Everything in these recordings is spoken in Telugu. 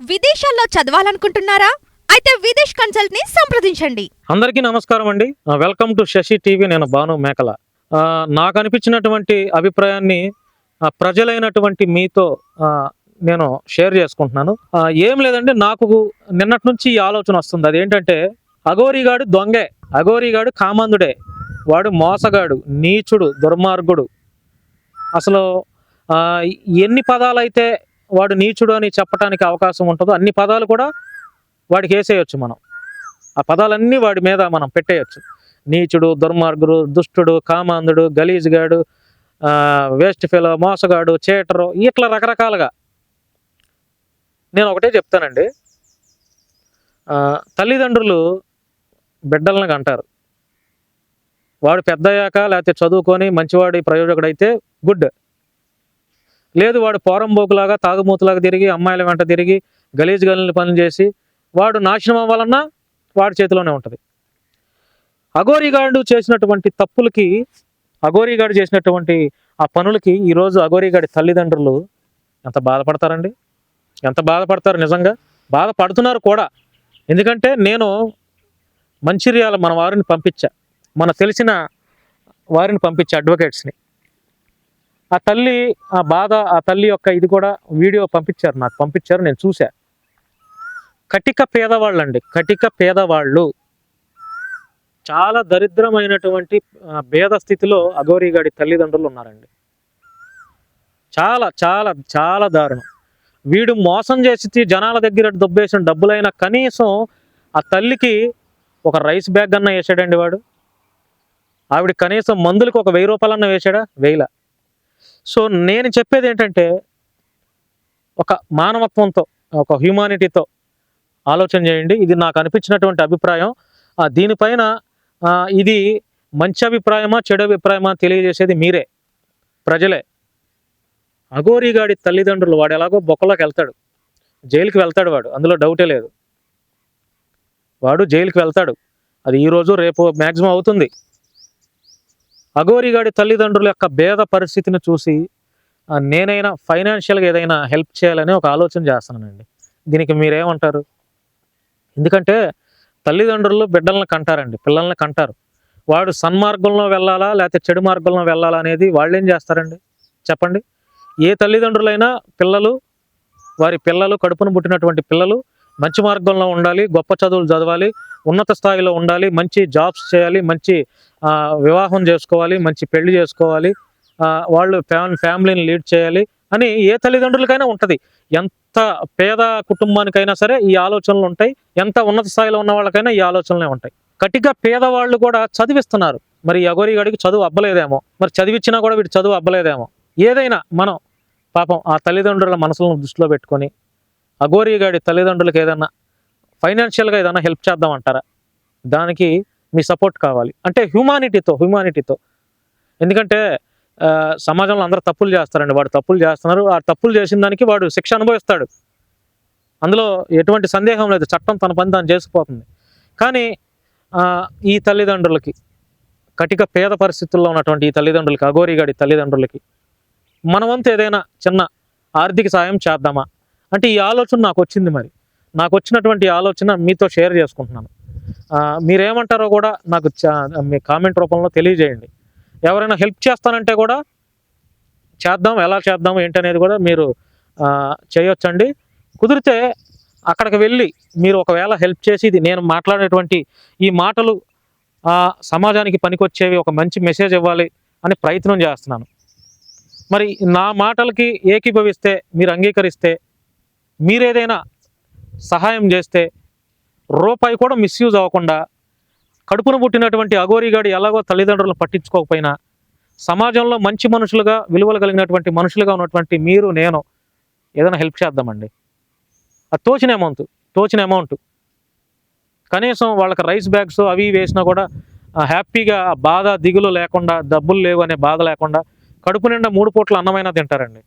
విదేశాల్లో చదవాలనుకుంటున్నారా? అయితే విదేశ్ కన్సల్ట్ని సంప్రదించండి. అందరికీ నమస్కారం అండి. వెల్కమ్ టు శశి టీవీ నేను భాను మేకల. నాకు అనిపించినటువంటి అభిప్రాయాన్ని ప్రజలైనటువంటి మీతో నేను షేర్ చేసుకుంటున్నాను. ఏం లేదండి నాకు నిన్నటి నుంచి ఈ ఆలోచన వస్తుంది. అదేంటంటే అఘోరీగాడు దొంగే అఘోరీగాడు కామందుడే. వాడు మోసగాడు నీచుడు దుర్మార్గుడు. అసలు ఎన్ని పదాలైతే వాడు నీచుడు అని చెప్పడానికి అవకాశం ఉంటుందో అన్ని పదాలు కూడా వాడికి వేసేయచ్చు మనం. ఆ పదాలన్నీ వాడి మీద మనం పెట్టేయచ్చు. నీచుడు దుర్మార్గుడు దుష్టుడు కామాంధుడు గలీజ్గాడు వేస్ట్ ఫెలో మోసగాడు చేటరు ఇట్లా రకరకాలుగా. నేను ఒకటే చెప్తానండి. తల్లిదండ్రులు బిడ్డలను అంటారు వాడు పెద్దయ్యాక లేకపోతే చదువుకొని మంచివాడి ప్రయోజకుడైతే గుడ్. లేదు వాడు పోరంబోకులాగా తాగుమూతులాగా తిరిగి అమ్మాయిల వెంట తిరిగి గలీజ్ గలీని పనులు చేసి వాడు నాశనం అవ్వాలన్నా వాడి చేతిలోనే ఉంటుంది. అఘోరీగాడు చేసినటువంటి తప్పులకి అఘోరీగాడు చేసినటువంటి ఆ పనులకి ఈరోజు అఘోరీగాడి తల్లిదండ్రులు ఎంత బాధపడతారండి? ఎంత బాధపడతారు నిజంగా? బాధపడుతున్నారు కూడా. ఎందుకంటే నేను మంచిర్యాల మన వారిని పంపించా. మన తెలిసిన వారిని పంపించా అడ్వకేట్స్ని. ఆ తల్లి ఆ బాధ ఆ తల్లి యొక్క ఇది కూడా వీడియో పంపించారు నాకు పంపించారు నేను చూశా. కటిక పేదవాళ్ళు అండి కటిక పేదవాళ్ళు. చాలా దరిద్రమైనటువంటి భేద స్థితిలో అఘోరిగాడి తల్లిదండ్రులు ఉన్నారండి. చాలా చాలా చాలా దారుణం. వీడు మోసం చేసి జనాల దగ్గర దొబ్బేసిన డబ్బులైనా కనీసం ఆ తల్లికి ఒక రైస్ బ్యాగ్ అన్న వేసాడండి వాడు. ఆవిడ కనీసం మందులకు ఒక వెయ్యి రూపాయలన్న వేసాడా వేయలా. సో నేను చెప్పేది ఏంటంటే ఒక మానవత్వంతో ఒక హ్యూమానిటీతో ఆలోచన చేయండి. ఇది నాకు అనిపించినటువంటి అభిప్రాయం. దీనిపైన ఇది మంచి అభిప్రాయమా చెడు అభిప్రాయమా తెలియజేసేది మీరే. ప్రజలే. అఘోరిగాడి తల్లిదండ్రులు వాడు ఎలాగో బొక్కలోకి వెళ్తాడు. జైలుకి వెళ్తాడు వాడు. అందులో డౌటే లేదు. వాడు జైలుకి వెళ్తాడు. అది ఈరోజు రేపు మ్యాక్సిమం అవుతుంది. అఘోరిగాడి తల్లిదండ్రుల యొక్క భేద పరిస్థితిని చూసి నేనైనా ఫైనాన్షియల్గా ఏదైనా హెల్ప్ చేయాలని ఒక ఆలోచన చేస్తానండి దీనికి మీరేమంటారు? ఎందుకంటే తల్లిదండ్రులు బిడ్డలను కంటారండి పిల్లల్ని కంటారు. వాడు సన్మార్గంలో వెళ్ళాలా లేకపోతే చెడు మార్గంలో వెళ్ళాలా అనేది వాళ్ళు ఏం చేస్తారండి? చెప్పండి. ఏ తల్లిదండ్రులైనా పిల్లలు వారి పిల్లలు కడుపును పుట్టినటువంటి పిల్లలు మంచి మార్గంలో ఉండాలి గొప్ప చదువులు చదవాలి ఉన్నత స్థాయిలో ఉండాలి మంచి జాబ్స్ చేయాలి మంచి వివాహం చేసుకోవాలి మంచి పెళ్ళి చేసుకోవాలి వాళ్ళు ఫ్యామిలీ ఫ్యామిలీని లీడ్ చేయాలి అని ఏ తల్లిదండ్రులకైనా ఉంటుంది. ఎంత పేద కుటుంబానికైనా సరే ఈ ఆలోచనలు ఉంటాయి ఎంత ఉన్నత స్థాయిలో ఉన్న వాళ్ళకైనా ఈ ఆలోచనలే ఉంటాయి. కటిగా పేదవాళ్ళు కూడా చదివిస్తున్నారు. మరి ఎగోరి గడికి చదువు అబ్బలేదేమో మరి చదివిచ్చినా కూడా వీడు చదువు అబ్బలేదేమో. ఏదైనా మనం పాపం ఆ తల్లిదండ్రుల మనసులను దృష్టిలో పెట్టుకొని అఘోరిగాడి తల్లిదండ్రులకు ఏదైనా ఫైనాన్షియల్గా ఏదైనా హెల్ప్ చేద్దామంటారా? దానికి మీ సపోర్ట్ కావాలి. అంటే హ్యూమానిటీతో హ్యూమానిటీతో ఎందుకంటే సమాజంలో అందరూ తప్పులు చేస్తారండి. వాడు తప్పులు చేస్తున్నారు. ఆ తప్పులు చేసిన దానికి వాడు శిక్ష అనుభవిస్తాడు. అందులో ఎటువంటి సందేహం లేదు. చట్టం తన పని దాన్ని చేసుకుపోతుంది. కానీ ఈ తల్లిదండ్రులకి కటిక పేద పరిస్థితుల్లో ఉన్నటువంటి ఈ తల్లిదండ్రులకి అఘోరిగాడి తల్లిదండ్రులకి మన వంతు ఏదైనా చిన్న ఆర్థిక సాయం చేద్దామా? అంటే ఈ ఆలోచన నాకు వచ్చింది మరి. నాకు వచ్చినటువంటి ఆలోచన మీతో షేర్ చేసుకుంటున్నాను. మీరేమంటారో కూడా నాకు చా- మీ కామెంట్ రూపంలో తెలియజేయండి. ఎవరైనా హెల్ప్ చేస్తానంటే కూడా చేద్దాం ఎలా చేద్దాం ఏంటనేది కూడా మీరు చేయొచ్చండి. కుదిరితే అక్కడికి వెళ్ళి మీరు ఒకవేళ హెల్ప్ చేసి ఇది నేను మాట్లాడేటువంటి ఈ మాటలు సమాజానికి పనికొచ్చేవి ఒక మంచి మెసేజ్ ఇవ్వాలి అని ప్రయత్నం చేస్తున్నాను. మరి నా మాటలకి ఏకీభవిస్తే మీరు అంగీకరిస్తే మీరేదైనా సహాయం చేస్తే రూపాయి కూడా మిస్యూజ్ అవ్వకుండా కడుపున పుట్టినటువంటి అఘోరిగాడు ఎలాగో తల్లిదండ్రులను పట్టించుకోకపోయినా సమాజంలో మంచి మనుషులుగా విలువలు కలిగినటువంటి మనుషులుగా ఉన్నటువంటి మీరు నేను ఏదైనా హెల్ప్ చేద్దామండి. అది తోచిన అమౌంట్ తోచిన అమౌంట్ కనీసం వాళ్ళకి రైస్ బ్యాగ్స్ అవి వేసినా కూడా హ్యాపీగా బాధ దిగులు లేకుండా డబ్బులు లేవు అనే బాధ లేకుండా కడుపు నిండా మూడు పూట్ల అన్నమైనా తింటారండి.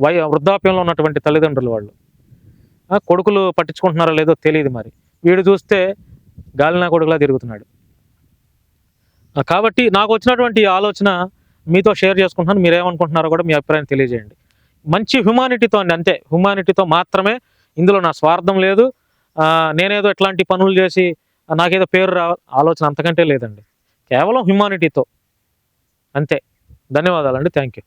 వై వృద్ధాప్యంలో ఉన్నటువంటి తల్లిదండ్రులు వాళ్ళు. కొడుకులు పట్టించుకుంటున్నారో లేదో తెలియదు మరి. వీడు చూస్తే గాలినా కొడుకులా తిరుగుతున్నాడు. కాబట్టి నాకు వచ్చినటువంటి ఆలోచన మీతో షేర్ చేసుకుంటున్నాను. మీరేమనుకుంటున్నారో కూడా మీ అభిప్రాయం తెలియజేయండి. మంచి హ్యుమానిటీతో అండి అంతే. హ్యుమానిటీతో మాత్రమే ఇందులో నా స్వార్థం లేదు. నేనేదో ఎట్లాంటి పనులు చేసి నాకేదో పేరు రా ఆలోచన అంతకంటే లేదండి. కేవలం హ్యుమానిటీతో అంతే. ధన్యవాదాలండి. Thank you